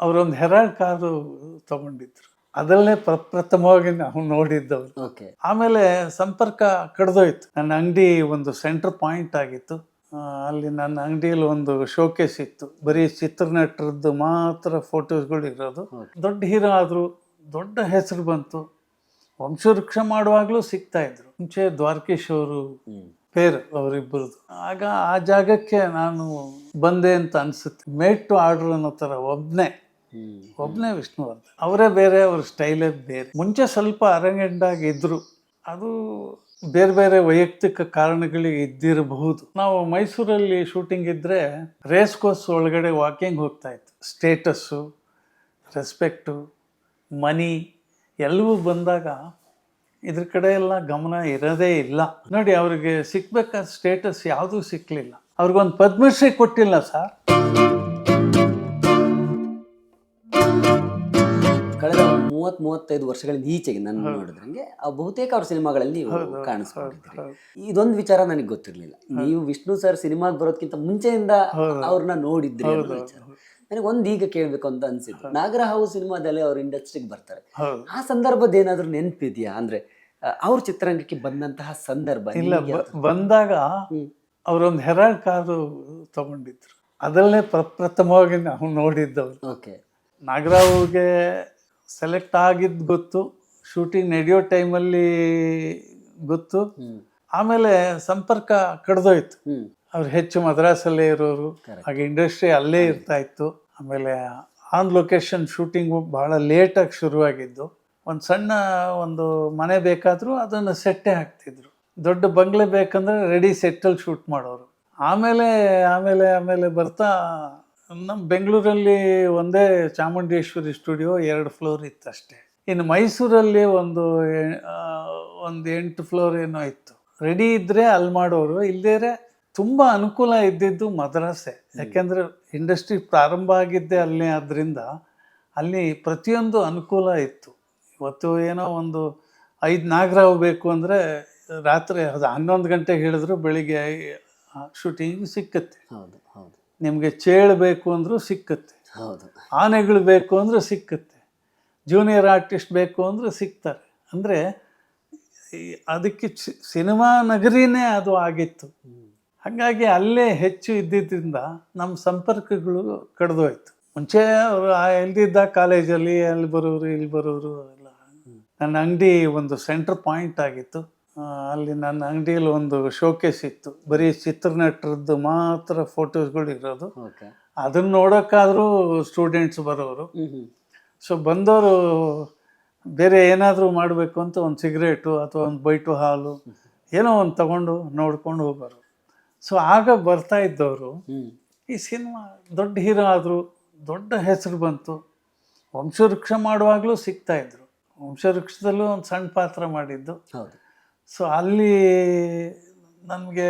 ಅವರೊಂದು Herald car ತಗೊಂಡಿದ್ರು. ಅದರಲ್ಲೇ ಪ್ರಪ್ರಥಮವಾಗಿ ನಾವು ನೋಡಿದ್ದವ್ರು. ಓಕೆ. ಆಮೇಲೆ ಸಂಪರ್ಕ ಕಡ್ದೋಯ್ತು. ನನ್ನ ಅಂಗಡಿ ಒಂದು ಸೆಂಟರ್ ಪಾಯಿಂಟ್ ಆಗಿತ್ತು. ಅಲ್ಲಿ ನನ್ನ ಅಂಗಡಿಯಲ್ಲಿ ಒಂದು ಶೋಕೇಸ್ ಇತ್ತು. ಬರೀ ಚಿತ್ರನಟರದ್ದು ಮಾತ್ರ ಫೋಟೋಸ್ಗಳು ಇರೋದು. ದೊಡ್ಡ ಹೀರೋ ಆದರು ದೊಡ್ಡ ಹೆಸರು ಬಂತು. ವಂಶವೃಕ್ಷ ಮಾಡುವಾಗಲೂ ಸಿಗ್ತಾ ಇದ್ರು. ಮುಂಚೆ ದ್ವಾರಕೀಶ್ ಅವರು ಪೇರ್ ಅವರಿಬ್ಬರದು. ಆಗ ಆ ಜಾಗಕ್ಕೆ ನಾನು ಬಂದೆ ಅಂತ ಅನ್ಸುತ್ತೆ. ಮೇಟ್ ಟು ಆರ್ಡರ್ ಅನ್ನೋ ಥರ ಒಬ್ಬನೇ ಒಬ್ಬನೇ ವಿಷ್ಣುವರ್ಧನ್ ಅವರೇ ಬೇರೆ, ಅವ್ರ ಸ್ಟೈಲೇ ಬೇರೆ. ಮುಂಚೆ ಸ್ವಲ್ಪ ಅರಂಗಂಡಾಗಿ ಇದ್ರು. ಅದು ಬೇರೆ ಬೇರೆ ವೈಯಕ್ತಿಕ ಕಾರಣಗಳಿಗೆ ಇದ್ದಿರಬಹುದು. ನಾವು ಮೈಸೂರಲ್ಲಿ ಶೂಟಿಂಗ್ ಇದ್ದರೆ ರೇಸ್ ಕೋರ್ಸ್ ಒಳಗಡೆ ವಾಕಿಂಗ್ ಹೋಗ್ತಾ ಇತ್ತು. ಸ್ಟೇಟಸ್ಸು ರೆಸ್ಪೆಕ್ಟು ಮನಿ ಎಲ್ಲವೂ ಬಂದಾಗ ಇದ್ರ ಕಡೆ ಎಲ್ಲ ಗಮನ ಇರೋದೇ ಇಲ್ಲ. ನೋಡಿ, ಅವ್ರಿಗೆ ಸಿಕ್ಬೇಕಾದ ಸ್ಟೇಟಸ್ ಯಾವುದೂ ಸಿಕ್ಕಲಿಲ್ಲ ಅವ್ರಿಗೊಂದು ಪದ್ಮಶ್ರೀ ಕೊಟ್ಟಿಲ್ಲ ಸರ್ ಮೂವತ್ ಮೂವತ್ತೈದು ವರ್ಷಗಳಿಂದ ಈಚೆಗೆ ನಾನು ನೋಡಿದ್ರಂಗೆ ಆ ಬಹುತೇಕ ಅವ್ರ ಸಿನಿಮಾಗಳಲ್ಲಿ ಕಾಣಿಸ್ಕೊಂಡಿದ್ರಿ ಇದೊಂದು ವಿಚಾರ ನನಗೆ ಗೊತ್ತಿರಲಿಲ್ಲ. ನೀವು ವಿಷ್ಣು ಸರ್ ಸಿನಿಮಾಗೆ ಬರೋದಕ್ಕಿಂತ ಮುಂಚೆಯಿಂದ ಅವ್ರನ್ನ ನೋಡಿದ್ರಿ ವಿಚಾರ. ನನಗೆ ಒಂದು ಈಗ ಕೇಳಬೇಕು ಅಂತ ಅನ್ಸಿದ್ದು. ನಾಗರಹಾವು ಸಿನಿಮಾದಲ್ಲಿ ಅವ್ರ ಇಂಡಸ್ಟ್ರಿಗೆ ಬರ್ತಾರೆ. ಆ ಸಂದರ್ಭದ ಏನಾದ್ರೂ ನೆನಪಿದ್ಯಾ? ಅಂದ್ರೆ ಅವ್ರ ಚಿತ್ರರಂಗಕ್ಕೆ ಬಂದಂತಹ ಸಂದರ್ಭ ಇಲ್ಲ ಬಂದಾಗ. ಅವರೊಂದು ಹೆರಾಲ್ಡ್ ಕಾರು ತಗೊಂಡಿದ್ರು. ಅದರಲ್ಲೇ ಪ್ರಪ್ರಥಮವಾಗಿ ನಾವು ನೋಡಿದ್ದವ್ರು. ಓಕೆ. ನಾಗರಾವ್ಗೆ ಸೆಲೆಕ್ಟ್ ಆಗಿದ್ದು ಗೊತ್ತು ಶೂಟಿಂಗ್ ನಡೆಯೋ ಟೈಮಲ್ಲಿ ಗೊತ್ತು. ಆಮೇಲೆ ಸಂಪರ್ಕ ಕಡ್ದೋಯ್ತು. ಅವ್ರು ಹೆಚ್ಚು ಮದ್ರಾಸಲ್ಲೇ ಇರೋರು. ಹಾಗೆ ಇಂಡಸ್ಟ್ರಿ ಅಲ್ಲೇ ಇರ್ತಾ ಇತ್ತು ಆಮೇಲೆ ಆನ್ ಲೊಕೇಶನ್ ಶೂಟಿಂಗು ಭಾಳ ಲೇಟಾಗಿ ಶುರುವಾಗಿದ್ದು. ಒಂದು ಸಣ್ಣ ಒಂದು ಮನೆ ಬೇಕಾದರೂ ಅದನ್ನು ಸೆಟ್ಟೇ ಹಾಕ್ತಿದ್ರು. ದೊಡ್ಡ ಬಂಗ್ಲೆ ಬೇಕಂದ್ರೆ ರೆಡಿ ಸೆಟ್ಟಲ್ಲಿ ಶೂಟ್ ಮಾಡೋರು. ಆಮೇಲೆ ಆಮೇಲೆ ಆಮೇಲೆ ಬರ್ತಾ ನಮ್ಮ ಬೆಂಗಳೂರಲ್ಲಿ ಒಂದೇ ಚಾಮುಂಡೇಶ್ವರಿ ಸ್ಟುಡಿಯೋ ಎರಡು ಫ್ಲೋರ್ ಇತ್ತು ಅಷ್ಟೇ ಇನ್ನು ಮೈಸೂರಲ್ಲಿ ಒಂದು ಒಂದು ಎಂಟು ಫ್ಲೋರ್ ಏನೋ ಇತ್ತು. ರೆಡಿ ಇದ್ದರೆ ಅಲ್ಲಿ ಮಾಡೋರು ಇಲ್ಲದೇ ತುಂಬ ಅನುಕೂಲ ಇದ್ದಿದ್ದು ಮದ್ರಾಸೆ. ಯಾಕೆಂದರೆ ಇಂಡಸ್ಟ್ರಿ ಪ್ರಾರಂಭ ಆಗಿದ್ದೆ ಅಲ್ಲೇ ಆದ್ದರಿಂದ ಅಲ್ಲಿ ಪ್ರತಿಯೊಂದು ಅನುಕೂಲ ಇತ್ತು. ಇವತ್ತು ಏನೋ ಒಂದು ಐದು ನಾಗರಾವ್ ಬೇಕು ಅಂದರೆ ರಾತ್ರಿ ಅದು ಹನ್ನೊಂದು ಗಂಟೆಗೆ ಹೇಳಿದ್ರು ಬೆಳಿಗ್ಗೆ ಶೂಟಿಂಗ್ ಸಿಕ್ಕತ್ತೆ. ಹೌದು ಹೌದು. ನಿಮಗೆ ಚೇಳು ಬೇಕು ಅಂದರೂ ಸಿಕ್ಕತ್ತೆ. ಹೌದು. ಆನೆಗಳು ಬೇಕು ಅಂದರೆ ಸಿಕ್ಕತ್ತೆ. ಜೂನಿಯರ್ ಆರ್ಟಿಸ್ಟ್ ಬೇಕು ಅಂದರೆ ಸಿಗ್ತಾರೆ ಅಂದರೆ ಅದಕ್ಕೆ ಸಿನಿಮಾ ನಗರಿನೇ ಅದು ಆಗಿತ್ತು. ಹಾಗಾಗಿ ಅಲ್ಲೇ ಹೆಚ್ಚು ಇದ್ದಿದ್ದರಿಂದ ನಮ್ಮ ಸಂಪರ್ಕಗಳು ಕಡ್ದೋಯ್ತು. ಮುಂಚೆ ಅವರು ಎಲ್ಲಿದ್ದ ಕಾಲೇಜಲ್ಲಿ ಅಲ್ಲಿ ಬರೋರು ಇಲ್ಲಿ ಬರೋರು ಎಲ್ಲ. ನನ್ನ ಅಂಗಡಿ ಒಂದು ಸೆಂಟ್ರ್ ಪಾಯಿಂಟ್ ಆಗಿತ್ತು. ಅಲ್ಲಿ ನನ್ನ ಅಂಗಡಿಯಲ್ಲಿ ಒಂದು ಶೋಕೇಸ್ ಇತ್ತು. ಬರೀ ಚಿತ್ರನಟರದ್ದು ಮಾತ್ರ ಫೋಟೋಸ್ಗಳು ಇರೋದು. ಓಕೆ ಅದನ್ನ ನೋಡೋಕ್ಕಾದರೂ ಸ್ಟೂಡೆಂಟ್ಸ್ ಬರೋರು. ಸೊ ಬಂದವರು ಬೇರೆ ಏನಾದರೂ ಮಾಡಬೇಕು ಅಂತ ಒಂದು ಸಿಗರೇಟು ಅಥವಾ ಒಂದು ಬೈಟು ಹಾಲು ಏನೋ ಒಂದು ತಗೊಂಡು ನೋಡ್ಕೊಂಡು ಹೋಗೋರು. ಸೊ ಆಗ ಬರ್ತಾ ಇದ್ದವರು ಈ ಸಿನಿಮಾ ದೊಡ್ಡ ಹೀರೋ ಆದರು ದೊಡ್ಡ ಹೆಸರು ಬಂತು. ವಂಶವೃಕ್ಷ ಮಾಡುವಾಗಲೂ ಸಿಗ್ತಾಯಿದ್ರು ವಂಶವೃಕ್ಷದಲ್ಲೂ ಒಂದು ಸಣ್ಣ ಪಾತ್ರ ಮಾಡಿದ್ದು. ಹೌದು. ಸೊ ಅಲ್ಲಿ ನಮಗೆ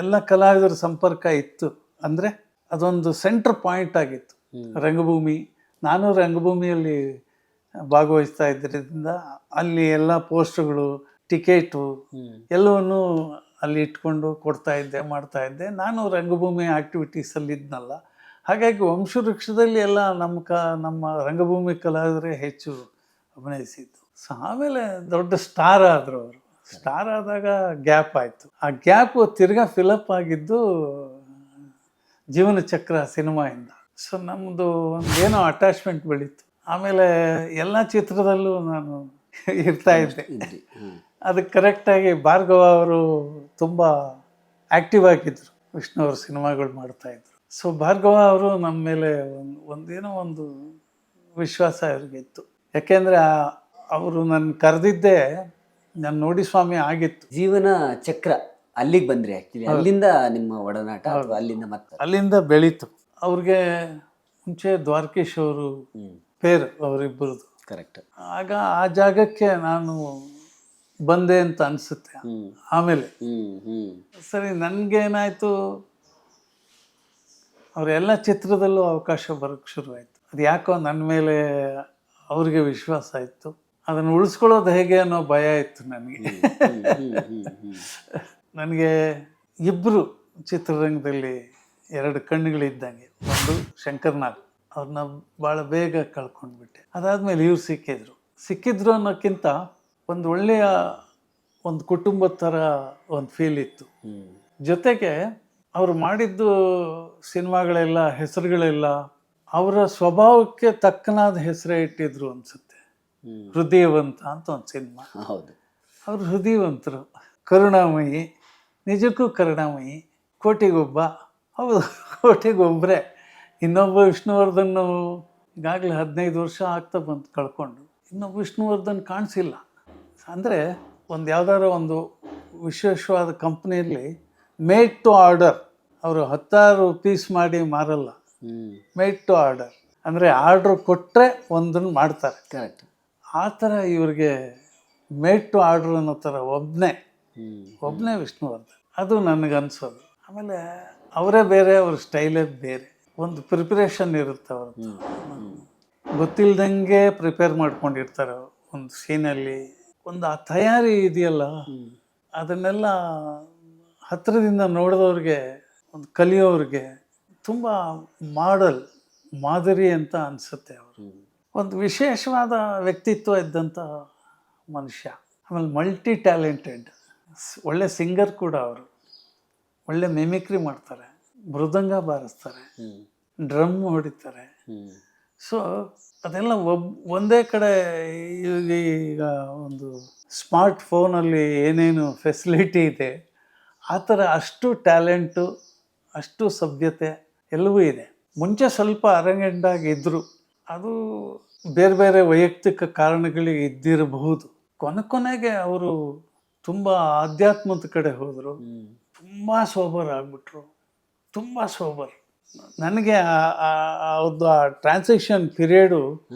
ಎಲ್ಲ ಕಲಾವಿದರ ಸಂಪರ್ಕ ಇತ್ತು. ಅಂದರೆ ಅದೊಂದು ಸೆಂಟ್ರ್ ಪಾಯಿಂಟ್ ಆಗಿತ್ತು. ರಂಗಭೂಮಿ ನಾನು ರಂಗಭೂಮಿಯಲ್ಲಿ ಭಾಗವಹಿಸ್ತಾ ಇದ್ದರಿಂದ ಅಲ್ಲಿ ಎಲ್ಲ ಪೋಸ್ಟ್ಗಳು ಟಿಕೆಟು ಎಲ್ಲವನ್ನು ಅಲ್ಲಿ ಇಟ್ಕೊಂಡು ಕೊಡ್ತಾ ಇದ್ದೆ ಮಾಡ್ತಾ ಇದ್ದೆ. ನಾನು ರಂಗಭೂಮಿ ಆ್ಯಕ್ಟಿವಿಟೀಸಲ್ಲಿ ಇದ್ನಲ್ಲ ಹಾಗಾಗಿ ವಂಶವೃಕ್ಷದಲ್ಲಿ ಎಲ್ಲ ನಮ್ಮ ಕ ನಮ್ಮ ರಂಗಭೂಮಿ ಕಲಾವಿದರೇ ಹೆಚ್ಚು ಅಭಿನಯಿಸಿದ್ದು. ಸೊ ಆಮೇಲೆ ದೊಡ್ಡ ಸ್ಟಾರ್ ಆದರು ಅವರು. ಸ್ಟಾರ್ ಆದಾಗ ಗ್ಯಾಪ್ ಆಯಿತು. ಆ ಗ್ಯಾಪ್ ತಿರ್ಗಾ ಫಿಲಪ್ ಆಗಿದ್ದು ಜೀವನ ಚಕ್ರ ಸಿನಿಮಾಯಿಂದ. ಸೊ ನಮ್ಮದು ಒಂದು ಏನೋ ಅಟ್ಯಾಚ್ಮೆಂಟ್ ಬೆಳೀತು. ಆಮೇಲೆ ಎಲ್ಲ ಚಿತ್ರದಲ್ಲೂ ನಾನು ಇರ್ತಾ ಇದ್ದೆ. ಅದಕ್ಕೆ ಕರೆಕ್ಟಾಗಿ ಭಾರ್ಗವ ಅವರು ತುಂಬ ಆ್ಯಕ್ಟಿವ್ ಆಗಿದ್ದರು ವಿಷ್ಣು ಅವ್ರ ಸಿನಿಮಾಗಳು ಮಾಡ್ತಾಯಿದ್ರು ಸೊ ಭಾರ್ಗವ ಅವರು ನಮ್ಮ ಮೇಲೆ ಒಂದು ಒಂದೇನೋ ಒಂದು ವಿಶ್ವಾಸ ಅವ್ರಿಗಿತ್ತು. ಯಾಕೆಂದರೆ ಅವರು ನನ್ನ ಕರೆದಿದ್ದೇ ನಾನು ನೋಡಿ ಸ್ವಾಮಿ ಆಗಿತ್ತು. ಜೀವನ ಚಕ್ರ ಅಲ್ಲಿಗೆ ಬಂದ್ರಿ ಆಕ್ಚುಲಿ ಅಲ್ಲಿಂದ ನಿಮ್ಮ ಒಡನಾಟ ಅಥವಾ ಅಲ್ಲಿಂದ ಮತ್ತೆ ಅಲ್ಲಿಂದ ಬೆಳೀತು. ಅವ್ರಿಗೆ ಮುಂಚೆ ದ್ವಾರಕೇಶ್ ಅವರು ಪೇರ್ ಅವರಿಬ್ಬರದು ಕರೆಕ್ಟ್ ಆಗ ಆ ಜಾಗಕ್ಕೆ ನಾನು ಬಂದೆ ಅಂತ ಅನಿಸುತ್ತೆ. ಆಮೇಲೆ. ಸರಿ ನನಗೇನಾಯಿತು? ಅವರೆಲ್ಲ ಚಿತ್ರದಲ್ಲೂ ಅವಕಾಶ ಬರೋಕ್ಕೆ ಶುರುವಾಯಿತು. ಅದು ಯಾಕೋ ನನ್ನ ಮೇಲೆ ಅವ್ರಿಗೆ ವಿಶ್ವಾಸ ಇತ್ತು. ಅದನ್ನು ಉಳಿಸ್ಕೊಳ್ಳೋದು ಹೇಗೆ ಅನ್ನೋ ಭಯ ಇತ್ತು ನನಗೆ. ನನಗೆ ಇಬ್ಬರು ಚಿತ್ರರಂಗದಲ್ಲಿ ಎರಡು ಕಣ್ಣುಗಳಿದ್ದಂಗೆ. ಒಂದು ಶಂಕರ್ನಾಗ್. ಅವ್ರನ್ನ ಭಾಳ ಬೇಗ ಕಳ್ಕೊಂಡ್ಬಿಟ್ಟೆ. ಅದಾದಮೇಲೆ ಇವ್ರು ಸಿಕ್ಕಿದ್ರು. ಸಿಕ್ಕಿದ್ರು ಅನ್ನೋಕ್ಕಿಂತ ಒಂದು ಒಳ್ಳೆಯ ಒಂದು ಕುಟುಂಬದ ಥರ ಒಂದು ಫೀಲ್ ಇತ್ತು. ಜೊತೆಗೆ ಅವರು ಮಾಡಿದ್ದು ಸಿನಿಮಾಗಳೆಲ್ಲ ಹೆಸರುಗಳೆಲ್ಲ ಅವರ ಸ್ವಭಾವಕ್ಕೆ ತಕ್ಕನಾದ ಹೆಸರೇ ಇಟ್ಟಿದ್ರು ಅನ್ಸುತ್ತೆ. ಹೃದಯವಂತ ಅಂತ ಒಂದು ಸಿನಿಮಾ. ಹೌದು. ಅವರು ಹೃದಯವಂತರು. ಕರುಣಾಮಯಿ ನಿಜಕ್ಕೂ ಕರುಣಾಮಯಿ ಕೋಟಿಗೊಬ್ಬ. ಹೌದು ಕೋಟಿಗೊಬ್ಬರೇ. ಇನ್ನೊಬ್ಬ ವಿಷ್ಣುವರ್ಧನ್ ಈಗಾಗಲೇ ಹದಿನೈದು ವರ್ಷ ಆಗ್ತಾ ಬಂತು ಕಳ್ಕೊಂಡು ಇನ್ನೊಬ್ಬ ವಿಷ್ಣುವರ್ಧನ್ ಕಾಣಿಸಿಲ್ಲ. ಅಂದರೆ ಒಂದು ಯಾವುದಾದ್ರು ಒಂದು ವಿಶೇಷವಾದ ಕಂಪ್ನಿಯಲ್ಲಿ ಮೇಡ್ ಟು ಆರ್ಡರ್. ಅವರು ಹತ್ತಾರು ಪೀಸ್ ಮಾಡಿ ಮಾರಲ್ಲ. Made to order. ಅಂದರೆ ಆರ್ಡ್ರ್ ಕೊಟ್ಟರೆ ಒಂದನ್ನು ಮಾಡ್ತಾರೆ. ಕರೆಕ್ಟ್ ಆ ಥರ ಇವ್ರಿಗೆ ಮೇಡ್ ಟು ಆರ್ಡರ್ ಅನ್ನೋ ಥರ ಒಬ್ಬನೇ ಒಬ್ಬನೇ ವಿಷ್ಣುವರ್ಧನ್ ಅದು ನನಗೆ ಅನ್ಸೋದು. ಆಮೇಲೆ ಅವರೇ ಬೇರೆ ಅವ್ರ ಸ್ಟೈಲೇ ಬೇರೆ. ಒಂದು ಪ್ರಿಪ್ರೇಷನ್ ಇರುತ್ತೆ ಅವ್ರದ್ದು. ಗೊತ್ತಿಲ್ದಂಗೆ ಪ್ರಿಪೇರ್ ಮಾಡ್ಕೊಂಡಿರ್ತಾರೆ ಒಂದು ಸೀನಲ್ಲಿ ಒಂದು ಆ ತಯಾರಿ ಇದೆಯಲ್ಲ ಅದನ್ನೆಲ್ಲ ಹತ್ತಿರದಿಂದ ನೋಡಿದವ್ರಿಗೆ ಒಂದು ಕಲಿಯೋರಿಗೆ ತುಂಬ ಮಾಡಲ್ ಮಾದರಿ ಅಂತ ಅನಿಸುತ್ತೆ ಅವರು. ಒಂದು ವಿಶೇಷವಾದ ವ್ಯಕ್ತಿತ್ವ ಇದ್ದಂಥ ಮನುಷ್ಯ ಆಮೇಲೆ ಮಲ್ಟಿ ಟ್ಯಾಲೆಂಟೆಡ್ ಒಳ್ಳೆ ಸಿಂಗರ್ ಕೂಡ ಅವರು. ಒಳ್ಳೆ ಮಿಮಿಕ್ರಿ ಮಾಡ್ತಾರೆ ಮೃದಂಗ ಬಾರಿಸ್ತಾರೆ ಡ್ರಮ್ ಹೊಡಿತಾರೆ. ಸೊ ಅದೆಲ್ಲ ಒಬ್ ಒಂದೇ ಕಡೆ ಈಗ ಈಗ ಒಂದು ಸ್ಮಾರ್ಟ್ ಫೋನಲ್ಲಿ ಏನೇನು ಫೆಸಿಲಿಟಿ ಇದೆ ಆ ಥರ ಅಷ್ಟು ಟ್ಯಾಲೆಂಟು ಅಷ್ಟು ಸಭ್ಯತೆ ಎಲ್ಲವೂ ಇದೆ. ಮುಂಚೆ ಸ್ವಲ್ಪ ಅರಂಗಂಡಾಗಿದ್ದರು ಅದು ಬೇರೆ ಬೇರೆ ವೈಯಕ್ತಿಕ ಕಾರಣಗಳಿಗೆ ಇದ್ದಿರಬಹುದು. ಕೊನೆ ಕೊನೆಗೆ ಅವರು ತುಂಬ ಆಧ್ಯಾತ್ಮದ ಕಡೆ ಹೋದರು. ತುಂಬ ಸೋಬರ್ ಆಗ್ಬಿಟ್ರು. ತುಂಬ ಸೋಬರ್ ನನಗೆ ಆ- ಆ- ಟ್ರಾನ್ಸಾಕ್ಷನ್ ಪೀರಿಯಡು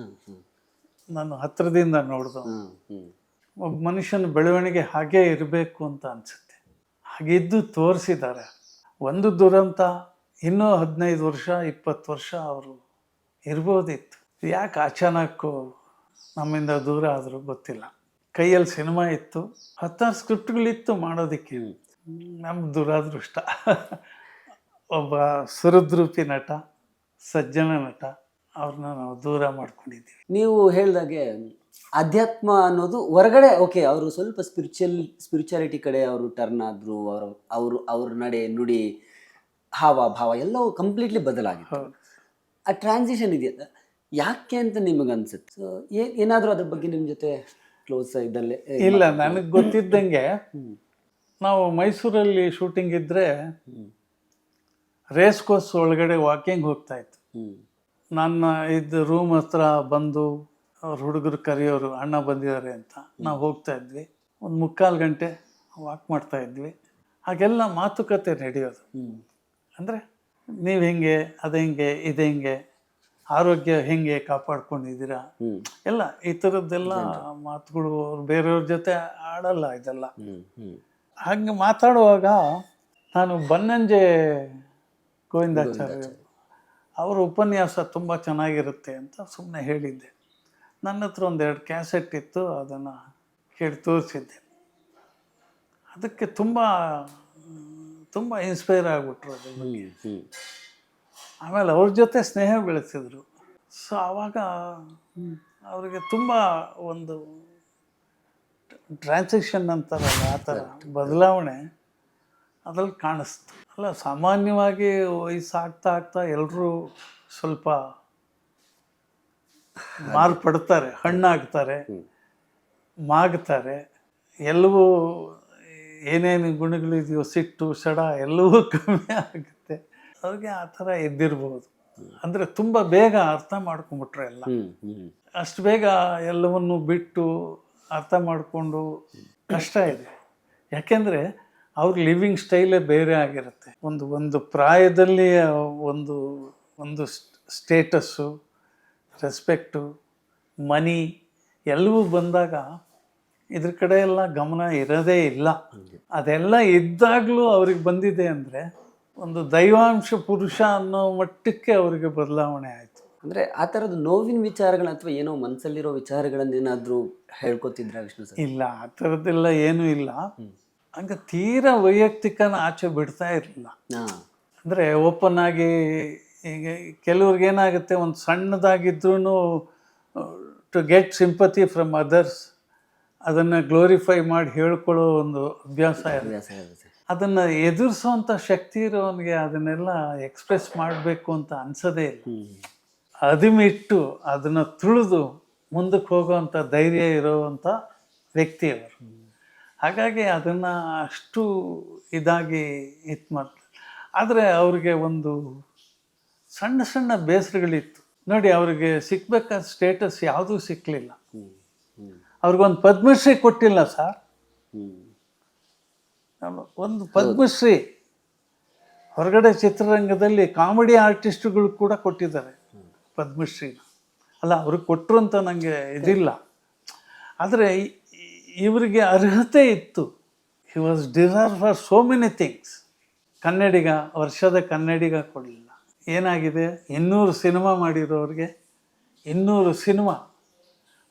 ನಾನು ಹತ್ತಿರದಿಂದ ನೋಡ್ದು. ಒಬ್ಬ ಮನುಷ್ಯನ ಬೆಳವಣಿಗೆ ಹಾಗೇ ಇರಬೇಕು ಅಂತ ಅನಿಸುತ್ತೆ. ಹಾಗಿದ್ದು ತೋರಿಸಿದ್ದಾರೆ. ಒಂದು ದುರಂತ ಇನ್ನೂ ಹದಿನೈದು ವರ್ಷ ಇಪ್ಪತ್ತು ವರ್ಷ ಅವರು ಇರ್ಬೋದಿತ್ತು. ಯಾಕೆ ಅಚಾನಕ್ಕು ನಮ್ಮಿಂದ ದೂರ ಆದರೂ ಗೊತ್ತಿಲ್ಲ. ಕೈಯಲ್ಲಿ ಸಿನಿಮಾ ಇತ್ತು ಹತ್ತಾರು ಸ್ಕ್ರಿಪ್ಟ್ಗಳಿತ್ತು ಮಾಡೋದಕ್ಕೆ. ನಮ್ಮ ದುರಾದೃಷ್ಟ. ಒಬ್ಬ ಸುರದ್ರೂಪಿ ನಟ ಸಜ್ಜನ ನಟ ಅವ್ರನ್ನ ನಾವು ದೂರ ಮಾಡ್ಕೊಂಡಿದ್ದೀವಿ. ನೀವು ಹೇಳಿದಾಗೆ ಅಧ್ಯಾತ್ಮ ಅನ್ನೋದು ಹೊರಗಡೆ ಓಕೆ ಅವರು ಸ್ವಲ್ಪ ಸ್ಪಿರಿಚುವಲ್ ಸ್ಪಿರಿಚುಯಾಲಿಟಿ ಕಡೆ ಅವರು ಟರ್ನ್ ಆದರು ಅವರು ಅವರು ಅವ್ರ ನಡೆ ನುಡಿ ಹಾವ ಭಾವ ಎಲ್ಲವೂ ಕಂಪ್ಲೀಟ್ಲಿ ಬದಲಾಗಿದೆ ಆ ಟ್ರಾನ್ಸಿಷನ್ ಇದೆಯಲ್ಲ ಯಾಕೆ ಅಂತ ನಿಮಗೆ ಅನ್ಸುತ್ತೆ? ಸೊ ಏನಾದರೂ ಅದ್ರ ಬಗ್ಗೆ ನಿಮ್ಮ ಜೊತೆ ಕ್ಲೋಸ್ ಇದ್ದಲ್ಲಿ ಇಲ್ಲ ನನಗೆ ಗೊತ್ತಿದ್ದಂಗೆ. ನಾವು ಮೈಸೂರಲ್ಲಿ ಶೂಟಿಂಗ್ ಇದ್ದರೆ ರೇಸ್ ಕೋರ್ಸ್ ಒಳಗಡೆ ವಾಕಿಂಗ್ ಹೋಗ್ತಾ ಇತ್ತು. ನನ್ನ ಇದು ರೂಮ್ ಹತ್ರ ಬಂದು ಅವ್ರ ಹುಡುಗರು ಕರೆಯೋರು ಅಣ್ಣ ಬಂದಿದ್ದಾರೆ ಅಂತ. ನಾವು ಹೋಗ್ತಾ ಇದ್ವಿ. ಒಂದು ಮುಕ್ಕಾಲು ಗಂಟೆ ವಾಕ್ ಮಾಡ್ತಾ ಇದ್ವಿ. ಹಾಗೆಲ್ಲ ಮಾತುಕತೆ ನಡೆಯೋದು. ಅಂದರೆ ನೀವು ಹೆಂಗೆ ಅದು ಹೆಂಗೆ ಇದು ಹೆಂಗೆ? ಆರೋಗ್ಯ ಹೆಂಗೆ ಕಾಪಾಡ್ಕೊಂಡಿದ್ದೀರಾ? ಎಲ್ಲ ಈ ಥರದ್ದೆಲ್ಲ ಮಾತುಗಳು ಅವ್ರು ಬೇರೆಯವ್ರ ಜೊತೆ ಆಡಲ್ಲ ಇದೆಲ್ಲ. ಹಂಗೆ ಮಾತಾಡುವಾಗ ನಾನು ಬನ್ನಂಜೆ ಗೋವಿಂದಾಚಾರ್ಯ ಅವರ ಉಪನ್ಯಾಸ ತುಂಬ ಚೆನ್ನಾಗಿರುತ್ತೆ ಅಂತ ಸುಮ್ಮನೆ ಹೇಳಿದ್ದೆ. ನನ್ನ ಹತ್ರ ಒಂದೆರಡು ಕ್ಯಾಸೆಟ್ ಇತ್ತು ಅದನ್ನು ಕೇಳಿ ತೋರಿಸಿದ್ದೆ. ಅದಕ್ಕೆ ತುಂಬ ತುಂಬ ಇನ್ಸ್ಪೈರ್ ಆಗಿಬಿಟ್ರು ಅದು ಹ್ಮ್. ಆಮೇಲೆ ಅವ್ರ ಜೊತೆ ಸ್ನೇಹ ಬೆಳೆಸಿದ್ರು. ಸೊ ಆವಾಗ ಅವರಿಗೆ ತುಂಬ ಒಂದು ಟ್ರಾನ್ಸಾಕ್ಷನ್ ಅಂತಾರಲ್ಲ ಆ ಥರ ಬದಲಾವಣೆ ಅದ್ರಲ್ಲಿ ಕಾಣಿಸ್ತು. ಅಲ್ಲ ಸಾಮಾನ್ಯವಾಗಿ ವಯಸ್ಸಾಗ್ತಾ ಆಗ್ತಾ ಎಲ್ಲರೂ ಸ್ವಲ್ಪ ಮಾರ್ಪಡ್ತಾರೆ ಹಣ್ಣಾಗ್ತಾರೆ ಮಾಗ್ತಾರೆ. ಎಲ್ಲವೂ ಏನೇನು ಗುಣಗಳಿದೆಯೋ ಸಿಟ್ಟು ಸಡ ಎಲ್ಲವೂ ಕಮ್ಮಿ ಆಗುತ್ತೆ. ಅವ್ರಿಗೆ ಆ ಥರ ಇದ್ದಿರ್ಬೋದು. ಅಂದರೆ ತುಂಬ ಬೇಗ ಅರ್ಥ ಮಾಡ್ಕೊಂಬಿಟ್ರೆ ಎಲ್ಲ. ಅಷ್ಟು ಬೇಗ ಎಲ್ಲವನ್ನು ಬಿಟ್ಟು ಅರ್ಥ ಮಾಡಿಕೊಂಡು ಕಷ್ಟ ಇದೆ. ಯಾಕೆಂದರೆ ಅವ್ರ ಲಿವಿಂಗ್ ಸ್ಟೈಲೇ ಬೇರೆ ಆಗಿರುತ್ತೆ. ಒಂದು ಒಂದು ಪ್ರಾಯದಲ್ಲಿ ಒಂದು ಒಂದು ಸ್ಟೇಟಸ್ಸು ರೆಸ್ಪೆಕ್ಟು ಮನಿ ಎಲ್ಲವೂ ಬಂದಾಗ ಇದ್ರ ಕಡೆ ಎಲ್ಲ ಗಮನ ಇರೋದೇ ಇಲ್ಲ. ಅದೆಲ್ಲ ಇದ್ದಾಗಲೂ ಅವ್ರಿಗೆ ಬಂದಿದೆ ಅಂದರೆ ಒಂದು ದೈವಾಂಶ ಪುರುಷ ಅನ್ನೋ ಮಟ್ಟಕ್ಕೆ ಅವರಿಗೆ ಬದಲಾವಣೆ ಆಯಿತು. ಅಂದರೆ ಆ ಥರದ ನೋವಿನ ವಿಚಾರಗಳ ಅಥವಾ ಏನೋ ಮನಸ್ಸಲ್ಲಿರೋ ವಿಚಾರಗಳನ್ನೇನಾದ್ರೂ ಹೇಳ್ಕೊತಿದ್ರ ವಿಷ್ಣು ಸರ್? ಇಲ್ಲ ಆ ಥರದ್ದೆಲ್ಲ ಏನೂ ಇಲ್ಲ. ಹಂಗೆ ತೀರಾ ವೈಯಕ್ತಿಕನ ಆಚೆ ಬಿಡ್ತಾ ಇರಲಿಲ್ಲ. ಅಂದರೆ ಓಪನ್ ಆಗಿ ಈಗ ಕೆಲವ್ರಿಗೆ ಏನಾಗುತ್ತೆ ಒಂದು ಸಣ್ಣದಾಗಿದ್ರೂ to get sympathy from others ಅದನ್ನು ಗ್ಲೋರಿಫೈ ಮಾಡಿ ಹೇಳ್ಕೊಳ್ಳೋ ಒಂದು ಅಭ್ಯಾಸ ಅಭ್ಯಾಸ ಇರುತ್ತೆ. ಅದನ್ನು ಎದುರಿಸೋವಂಥ ಶಕ್ತಿ ಇರೋವನಿಗೆ ಅದನ್ನೆಲ್ಲ ಎಕ್ಸ್ಪ್ರೆಸ್ ಮಾಡಬೇಕು ಅಂತ ಅನ್ಸೋದೇ ಇಲ್ಲ. ಅದಿಮಿಟ್ಟು ಅದನ್ನು ತುಳಿದು ಮುಂದಕ್ಕೆ ಹೋಗೋವಂಥ ಧೈರ್ಯ ಇರೋವಂಥ ವ್ಯಕ್ತಿ ಅವರು. ಹಾಗಾಗಿ ಅದನ್ನು ಅಷ್ಟು ಇದಾಗಿ ಇದು ಮಾಡ್ತಾರೆ. ಆದರೆ ಅವ್ರಿಗೆ ಒಂದು ಸಣ್ಣ ಸಣ್ಣ ಬೇಸರಗಳಿತ್ತು. ನೋಡಿ ಅವರಿಗೆ ಸಿಗ್ಬೇಕಾದ ಸ್ಟೇಟಸ್ ಯಾವುದೂ ಸಿಕ್ಕಲಿಲ್ಲ. ಅವ್ರಿಗೊಂದು ಪದ್ಮಶ್ರೀ ಕೊಟ್ಟಿಲ್ಲ ಸರ್. ಒಂದು ಪದ್ಮಶ್ರೀ ಹೊರಗಡೆ ಚಿತ್ರರಂಗದಲ್ಲಿ ಕಾಮಿಡಿ ಆರ್ಟಿಸ್ಟ್ಗಳು ಕೂಡ ಕೊಟ್ಟಿದ್ದಾರೆ ಪದ್ಮಶ್ರೀ ಅಲ್ಲ ಅವ್ರಿಗೆ ಕೊಟ್ಟರು ಅಂತ ನನಗೆ ಇದಿಲ್ಲ. ಆದರೆ ಇವರಿಗೆ ಅರ್ಹತೆ ಇತ್ತು. He was deserve for so many things ಕನ್ನಡಿಗ ವರ್ಷದ ಕನ್ನಡಿಗ ಕೊಡಲಿಲ್ಲ. ಏನಾಗಿದೆ? ಇನ್ನೂರು ಸಿನಿಮಾ ಮಾಡಿರೋರಿಗೆ ಇನ್ನೂರು ಸಿನಿಮಾ